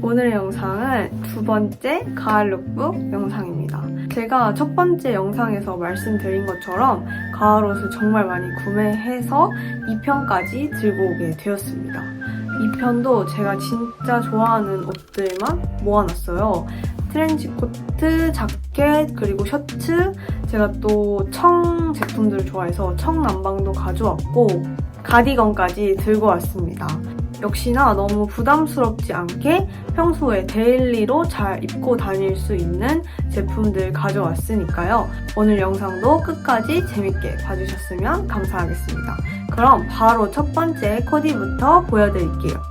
오늘의 영상은 두 번째 가을 룩북 영상입니다. 제가 첫 번째 영상에서 말씀드린 것처럼 가을 옷을 정말 많이 구매해서 2편까지 들고 오게 되었습니다. 2편도 제가 진짜 좋아하는 옷들만 모아놨어요. 트렌치 코트, 자켓, 그리고 셔츠, 제가 또 청 제품들을 좋아해서 청 남방도 가져왔고 가디건까지 들고 왔습니다. 역시나 너무 부담스럽지 않게 평소에 데일리로 잘 입고 다닐 수 있는 제품들 가져왔으니까요. 오늘 영상도 끝까지 재밌게 봐주셨으면 감사하겠습니다. 그럼 바로 첫 번째 코디부터 보여드릴게요.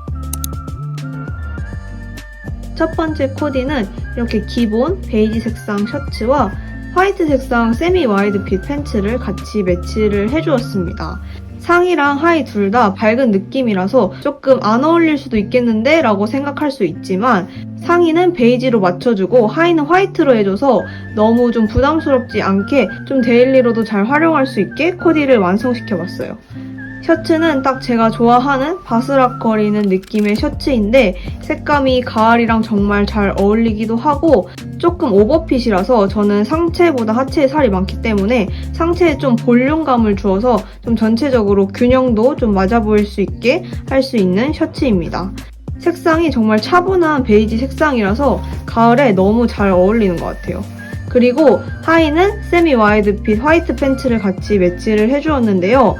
첫 번째 코디는 이렇게 기본 베이지 색상 셔츠와 화이트 색상 세미 와이드 핏 팬츠를 같이 매치를 해주었습니다. 상의랑 하의 둘 다 밝은 느낌이라서 조금 안 어울릴 수도 있겠는데 라고 생각할 수 있지만 상의는 베이지로 맞춰주고 하의는 화이트로 해줘서 너무 좀 부담스럽지 않게 좀 데일리로도 잘 활용할 수 있게 코디를 완성시켜봤어요. 셔츠는 딱 제가 좋아하는 바스락거리는 느낌의 셔츠인데 색감이 가을이랑 정말 잘 어울리기도 하고 조금 오버핏이라서 저는 상체보다 하체에 살이 많기 때문에 상체에 좀 볼륨감을 주어서 좀 전체적으로 균형도 좀 맞아 보일 수 있게 할 수 있는 셔츠입니다. 색상이 정말 차분한 베이지 색상이라서 가을에 너무 잘 어울리는 것 같아요. 그리고 하의는 세미 와이드 핏 화이트 팬츠를 같이 매치를 해주었는데요.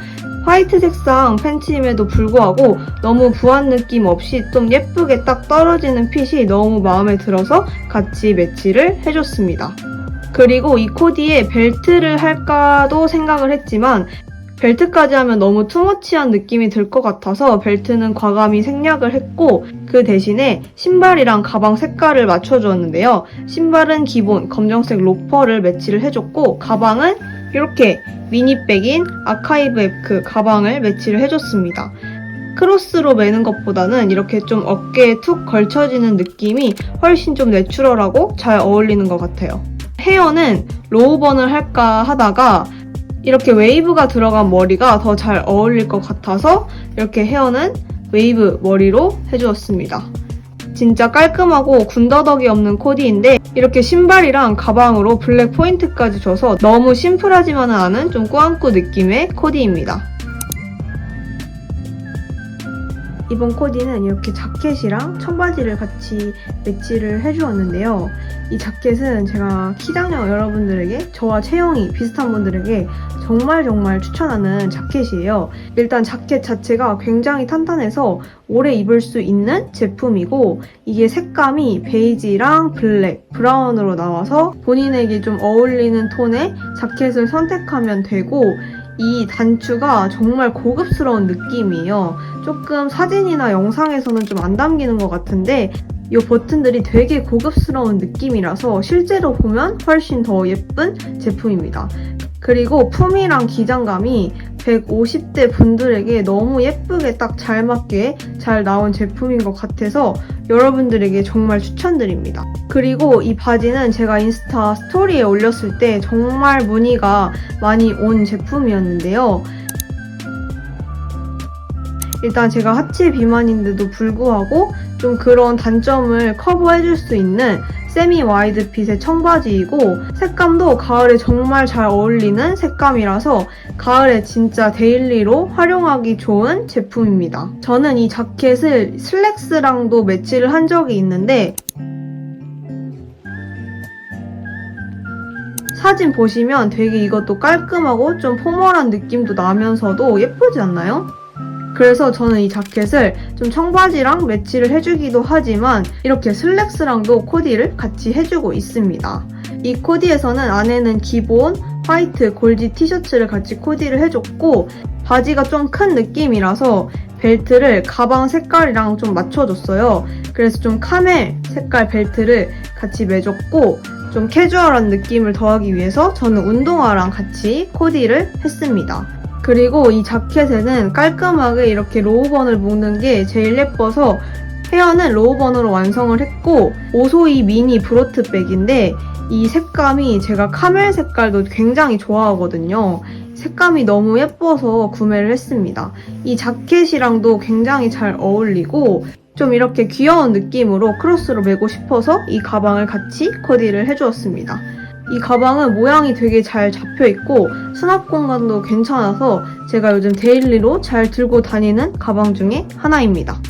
화이트 색상 팬츠임에도 불구하고 너무 부한 느낌 없이 좀 예쁘게 딱 떨어지는 핏이 너무 마음에 들어서 같이 매치를 해줬습니다. 그리고 이 코디에 벨트를 할까도 생각을 했지만 벨트까지 하면 너무 투머치한 느낌이 들 것 같아서 벨트는 과감히 생략을 했고 그 대신에 신발이랑 가방 색깔을 맞춰주었는데요. 신발은 기본 검정색 로퍼를 매치를 해줬고 가방은 이렇게 미니백인 아카이브 에크 가방을 매치를 해줬습니다. 크로스로 매는 것보다는 이렇게 좀 어깨에 툭 걸쳐지는 느낌이 훨씬 좀 내추럴하고 잘 어울리는 것 같아요. 헤어는 로우번을 할까 하다가 이렇게 웨이브가 들어간 머리가 더 잘 어울릴 것 같아서 이렇게 헤어는 웨이브 머리로 해주었습니다. 진짜 깔끔하고 군더더기 없는 코디인데 이렇게 신발이랑 가방으로 블랙 포인트까지 줘서 너무 심플하지만은 않은 좀 꾸안꾸 느낌의 코디입니다. 이번 코디는 이렇게 자켓이랑 청바지를 같이 매치를 해주었는데요. 이 자켓은 제가 키장녀 여러분들에게 저와 체형이 비슷한 분들에게 정말 정말 추천하는 자켓이에요. 일단 자켓 자체가 굉장히 탄탄해서 오래 입을 수 있는 제품이고 이게 색감이 베이지랑 블랙, 브라운으로 나와서 본인에게 좀 어울리는 톤의 자켓을 선택하면 되고 이 단추가 정말 고급스러운 느낌이에요. 조금 사진이나 영상에서는 좀 안 담기는 것 같은데 이 버튼들이 되게 고급스러운 느낌이라서 실제로 보면 훨씬 더 예쁜 제품입니다. 그리고 품이랑 기장감이 150대 분들에게 너무 예쁘게 딱 잘 맞게 잘 나온 제품인 것 같아서 여러분들에게 정말 추천드립니다. 그리고 이 바지는 제가 인스타 스토리에 올렸을 때 정말 문의가 많이 온 제품이었는데요. 일단 제가 하체 비만인데도 불구하고 좀 그런 단점을 커버해줄 수 있는 세미 와이드 핏의 청바지이고 색감도 가을에 정말 잘 어울리는 색감이라서 가을에 진짜 데일리로 활용하기 좋은 제품입니다. 저는 이 자켓을 슬랙스랑도 매치를 한 적이 있는데 사진 보시면 되게 이것도 깔끔하고 좀 포멀한 느낌도 나면서도 예쁘지 않나요? 그래서 저는 이 자켓을 좀 청바지랑 매치를 해주기도 하지만 이렇게 슬랙스랑도 코디를 같이 해주고 있습니다. 이 코디에서는 안에는 기본 화이트 골지 티셔츠를 같이 코디를 해줬고 바지가 좀 큰 느낌이라서 벨트를 가방 색깔이랑 좀 맞춰줬어요. 그래서 좀 카멜 색깔 벨트를 같이 매줬고 좀 캐주얼한 느낌을 더하기 위해서 저는 운동화랑 같이 코디를 했습니다. 그리고 이 자켓에는 깔끔하게 이렇게 로우번을 묶는 게 제일 예뻐서 헤어는 로우번으로 완성을 했고 오소이 미니 브로트 백인데 이 색감이 제가 카멜 색깔도 굉장히 좋아하거든요. 색감이 너무 예뻐서 구매를 했습니다. 이 자켓이랑도 굉장히 잘 어울리고 좀 이렇게 귀여운 느낌으로 크로스로 메고 싶어서 이 가방을 같이 코디를 해주었습니다. 이 가방은 모양이 되게 잘 잡혀 있고 수납 공간도 괜찮아서 제가 요즘 데일리로 잘 들고 다니는 가방 중에 하나입니다.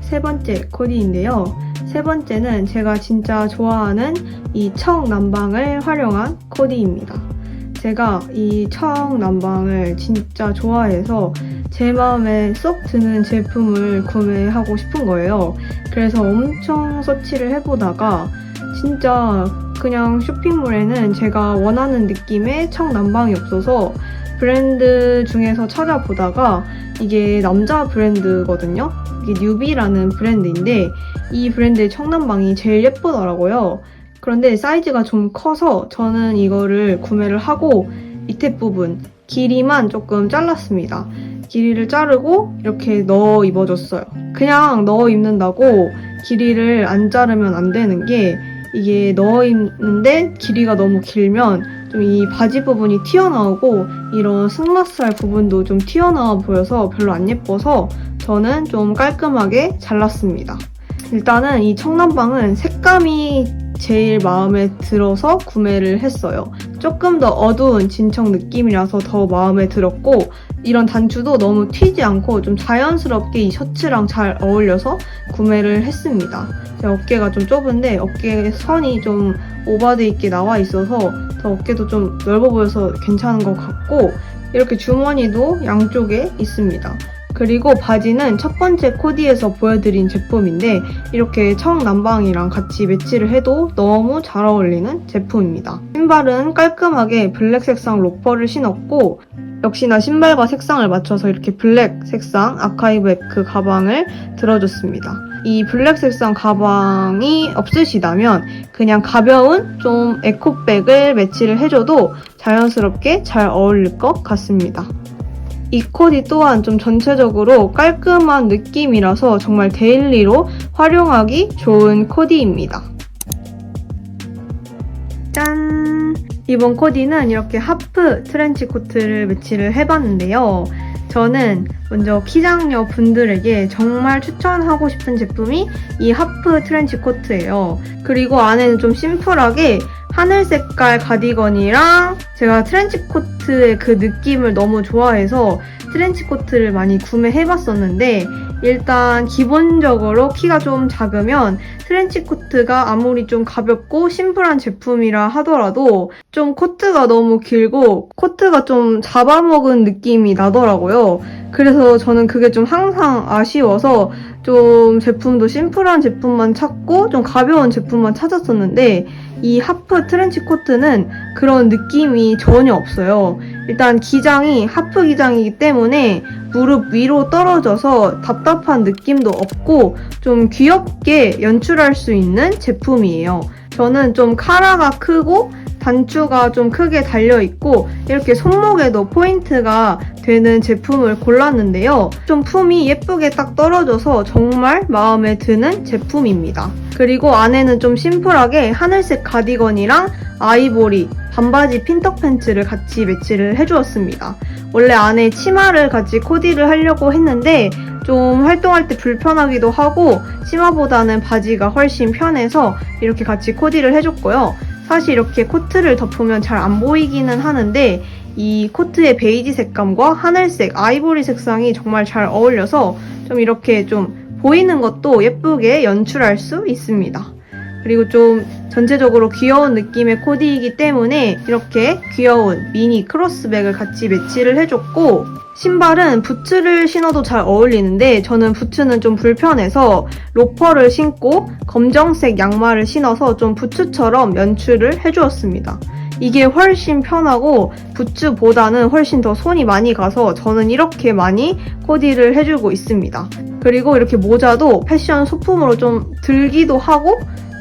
세 번째 코디인데요. 세 번째는 제가 진짜 좋아하는 이 청남방을 활용한 코디입니다. 제가 이 청남방을 진짜 좋아해서 제 마음에 쏙 드는 제품을 구매하고 싶은 거예요. 그래서 엄청 서치를 해보다가 진짜 그냥 쇼핑몰에는 제가 원하는 느낌의 청남방이 없어서 브랜드 중에서 찾아보다가 이게 남자 브랜드거든요. 이게 뉴비라는 브랜드인데 이 브랜드의 청남방이 제일 예쁘더라고요. 그런데 사이즈가 좀 커서 저는 이거를 구매를 하고 밑에 부분 길이만 조금 잘랐습니다. 길이를 자르고 이렇게 넣어 입어줬어요. 그냥 넣어 입는다고 길이를 안 자르면 안 되는 게 이게 넣어 입는데 길이가 너무 길면 좀 이 바지 부분이 튀어나오고 이런 승마살 부분도 좀 튀어나와 보여서 별로 안 예뻐서 저는 좀 깔끔하게 잘랐습니다. 일단은 이 청남방은 색감이 제일 마음에 들어서 구매를 했어요. 조금 더 어두운 진청 느낌이라서 더 마음에 들었고 이런 단추도 너무 튀지 않고 좀 자연스럽게 이 셔츠랑 잘 어울려서 구매를 했습니다. 제 어깨가 좀 좁은데 어깨 선이 좀 오버돼 있게 나와 있어서 더 어깨도 좀 넓어 보여서 괜찮은 것 같고 이렇게 주머니도 양쪽에 있습니다. 그리고 바지는 첫 번째 코디에서 보여드린 제품인데 이렇게 청남방이랑 같이 매치를 해도 너무 잘 어울리는 제품입니다. 신발은 깔끔하게 블랙 색상 로퍼를 신었고 역시나 신발과 색상을 맞춰서 이렇게 블랙 색상 아카이브 에크 가방을 들어줬습니다. 이 블랙 색상 가방이 없으시다면 그냥 가벼운 좀 에코백을 매치를 해줘도 자연스럽게 잘 어울릴 것 같습니다. 이 코디 또한 좀 전체적으로 깔끔한 느낌이라서 정말 데일리로 활용하기 좋은 코디입니다. 짠! 이번 코디는 이렇게 하프 트렌치 코트를 매치를 해봤는데요. 저는 먼저 키장녀 분들에게 정말 추천하고 싶은 제품이 이 하프 트렌치 코트예요. 그리고 안에는 좀 심플하게 하늘 색깔 가디건이랑 제가 트렌치 코트의 그 느낌을 너무 좋아해서 트렌치 코트를 많이 구매해봤었는데 일단 기본적으로 키가 좀 작으면 트렌치 코트가 아무리 좀 가볍고 심플한 제품이라 하더라도 좀 코트가 너무 길고 코트가 좀 잡아먹은 느낌이 나더라고요. 그래서 저는 그게 좀 항상 아쉬워서 좀 제품도 심플한 제품만 찾고 좀 가벼운 제품만 찾았었는데 이 하프 트렌치 코트는 그런 느낌이 전혀 없어요. 일단 기장이 하프 기장이기 때문에 무릎 위로 떨어져서 답답한 느낌도 없고 좀 귀엽게 연출할 수 있는 제품이에요. 저는 좀 카라가 크고 단추가 좀 크게 달려 있고 이렇게 손목에도 포인트가 되는 제품을 골랐는데요. 좀 품이 예쁘게 딱 떨어져서 정말 마음에 드는 제품입니다. 그리고 안에는 좀 심플하게 하늘색 가디건이랑 아이보리 반바지 핀턱 팬츠를 같이 매치를 해주었습니다. 원래 안에 치마를 같이 코디를 하려고 했는데 좀 활동할 때 불편하기도 하고 치마보다는 바지가 훨씬 편해서 이렇게 같이 코디를 해줬고요. 사실 이렇게 코트를 덮으면 잘 안 보이기는 하는데 이 코트의 베이지 색감과 하늘색, 아이보리 색상이 정말 잘 어울려서 좀 이렇게 좀 보이는 것도 예쁘게 연출할 수 있습니다. 그리고 좀 전체적으로 귀여운 느낌의 코디이기 때문에 이렇게 귀여운 미니 크로스백을 같이 매치를 해줬고 신발은 부츠를 신어도 잘 어울리는데 저는 부츠는 좀 불편해서 로퍼를 신고 검정색 양말을 신어서 좀 부츠처럼 연출을 해주었습니다. 이게 훨씬 편하고 부츠보다는 훨씬 더 손이 많이 가서 저는 이렇게 많이 코디를 해주고 있습니다. 그리고 이렇게 모자도 패션 소품으로 좀 들기도 하고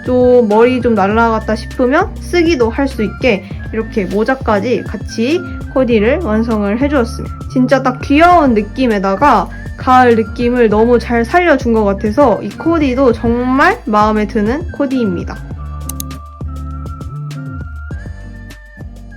좀 머리 좀 날라갔다 싶으면 쓰기도 할 수 있게 이렇게 모자까지 같이 코디를 완성을 해주었습니다. 진짜 딱 귀여운 느낌에다가 가을 느낌을 너무 잘 살려준 것 같아서 이 코디도 정말 마음에 드는 코디입니다.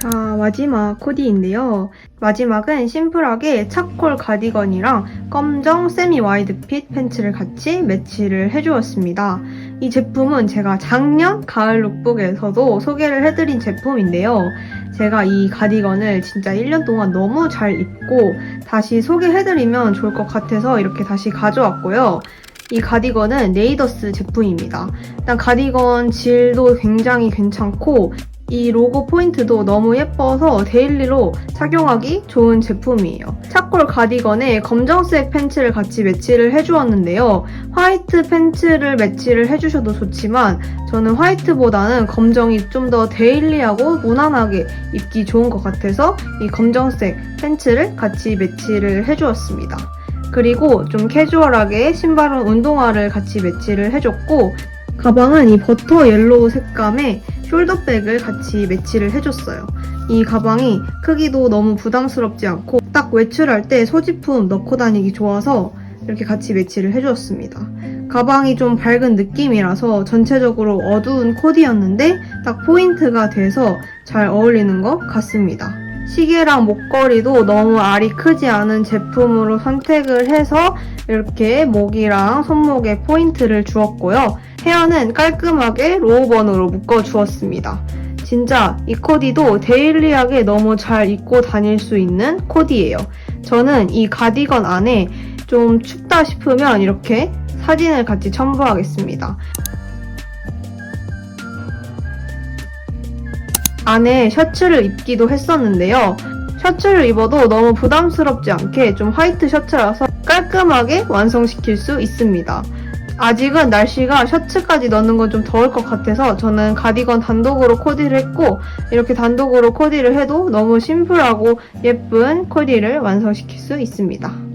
자, 마지막 코디인데요. 마지막은 심플하게 차콜 가디건이랑 검정 세미 와이드 핏 팬츠를 같이 매치를 해주었습니다. 이 제품은 제가 작년 가을 룩북에서도 소개를 해드린 제품인데요. 제가 이 가디건을 진짜 1년 동안 너무 잘 입고 다시 소개해드리면 좋을 것 같아서 이렇게 다시 가져왔고요. 이 가디건은 네이더스 제품입니다. 일단 가디건 질도 굉장히 괜찮고 이 로고 포인트도 너무 예뻐서 데일리로 착용하기 좋은 제품이에요. 차콜 가디건에 검정색 팬츠를 같이 매치를 해주었는데요. 화이트 팬츠를 매치를 해주셔도 좋지만 저는 화이트보다는 검정이 좀 더 데일리하고 무난하게 입기 좋은 것 같아서 이 검정색 팬츠를 같이 매치를 해주었습니다. 그리고 좀 캐주얼하게 신발은 운동화를 같이 매치를 해줬고 가방은 이 버터 옐로우 색감의 숄더백을 같이 매치를 해줬어요. 이 가방이 크기도 너무 부담스럽지 않고 딱 외출할 때 소지품 넣고 다니기 좋아서 이렇게 같이 매치를 해주었습니다. 가방이 좀 밝은 느낌이라서 전체적으로 어두운 코디였는데 딱 포인트가 돼서 잘 어울리는 것 같습니다. 시계랑 목걸이도 너무 알이 크지 않은 제품으로 선택을 해서 이렇게 목이랑 손목에 포인트를 주었고요. 헤어는 깔끔하게 로우번으로 묶어 주었습니다. 진짜 이 코디도 데일리하게 너무 잘 입고 다닐 수 있는 코디예요. 저는 이 가디건 안에 좀 춥다 싶으면 이렇게 사진을 같이 첨부하겠습니다. 안에 셔츠를 입기도 했었는데요. 셔츠를 입어도 너무 부담스럽지 않게 좀 화이트 셔츠라서 깔끔하게 완성시킬 수 있습니다. 아직은 날씨가 셔츠까지 넣는 건 좀 더울 것 같아서 저는 가디건 단독으로 코디를 했고 이렇게 단독으로 코디를 해도 너무 심플하고 예쁜 코디를 완성시킬 수 있습니다.